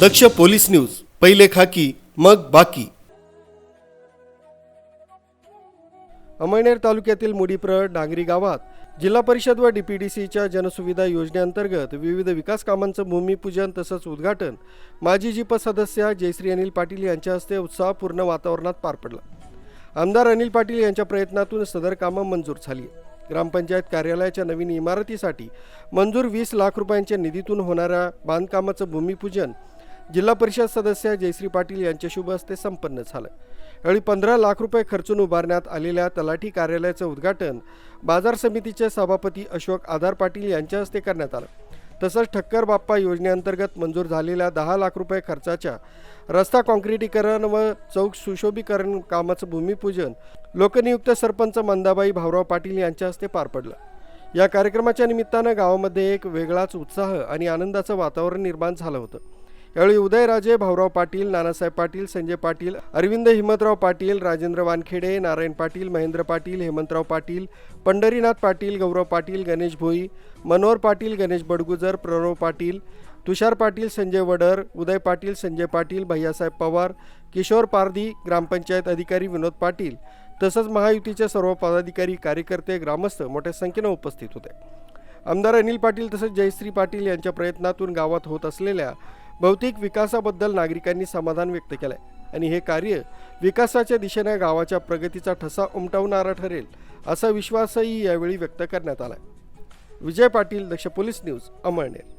दक्ष police news पहिले खाकी मग बाकी. अमळनेर तालुक्यातील मुडीप्र डांगरी गावात जिल्हा परिषद व डीपीडीसीच्या जनसुविधा योजनेअंतर्गत विविध विकास कामांचं भूमिपूजन तसंच उद्घाटन माजी जिप सदस्य जयश्री अनिल पाटील यांच्या हस्ते उत्साहपूर्ण वातावरणात पार पडलं. आमदार अनिल पाटील यांच्या प्रयत्नातून सदर कामं मंजूर झाली ग्रामपंचायत कार्यालयाच्या नवीन इमारतीसाठी मंजूर वीस लाख रुपयांच्या निधीतून होणाऱ्या बांधकामाचं भूमिपूजन जिल्हा परिषद सदस्य जयश्री पाटील यांच्या शुभ हस्ते संपन्न झालं. यावेळी पंधरा लाख रुपये खर्चून उभारण्यात आलेल्या तलाठी कार्यालयाचं उद्घाटन बाजार समितीचे सभापती अशोक आधार पाटील यांच्या हस्ते करण्यात आलं. तसंच ठक्कर बाप्पा योजनेअंतर्गत मंजूर झालेल्या दहा लाख रुपये खर्चाच्या रस्ता काँक्रिटीकरण व चौक सुशोभीकरण कामाचं भूमिपूजन लोकनियुक्त सरपंच मंदाबाई भाऊराव पाटील यांच्या हस्ते पार पडलं. या कार्यक्रमाच्या निमित्तानं गावामध्ये एक वेगळाच उत्साह आणि आनंदाचं वातावरण निर्माण झालं होतं. यावेळी उदयराजे भाऊराव पाटील नानासाहेब पाटील संजय पाटील अरविंद हिम्मतराव पाटील राजेंद्र वानखेडे नारायण पाटील महेंद्र पाटील हेमंतराव पाटील पंढरीनाथ पाटील गौरव पाटील गणेश भोई मनोहर पाटील गणेश बडगुजर प्रणव पाटील तुषार पाटील संजय वडर उदय पाटील संजय पाटील भैयासाहेब पवार किशोर पारधी ग्रामपंचायत अधिकारी विनोद पाटील तसंच महायुतीचे सर्व पदाधिकारी कार्यकर्ते ग्रामस्थ मोठ्या संख्येनं उपस्थित होते. आमदार अनिल पाटील तसंच जयश्री पाटील यांच्या प्रयत्नातून गावात होत असलेल्या भौतिक विकासाबद्दल नागरिकांनी समाधान व्यक्त केलंय. आणि हे कार्य विकासाच्या दिशेने गावाच्या प्रगतीचा ठसा उमटवणारा ठरेल असा विश्वासही यावेळी व्यक्त करण्यात आलाय. Vijay Patil Daksh police news Amalner.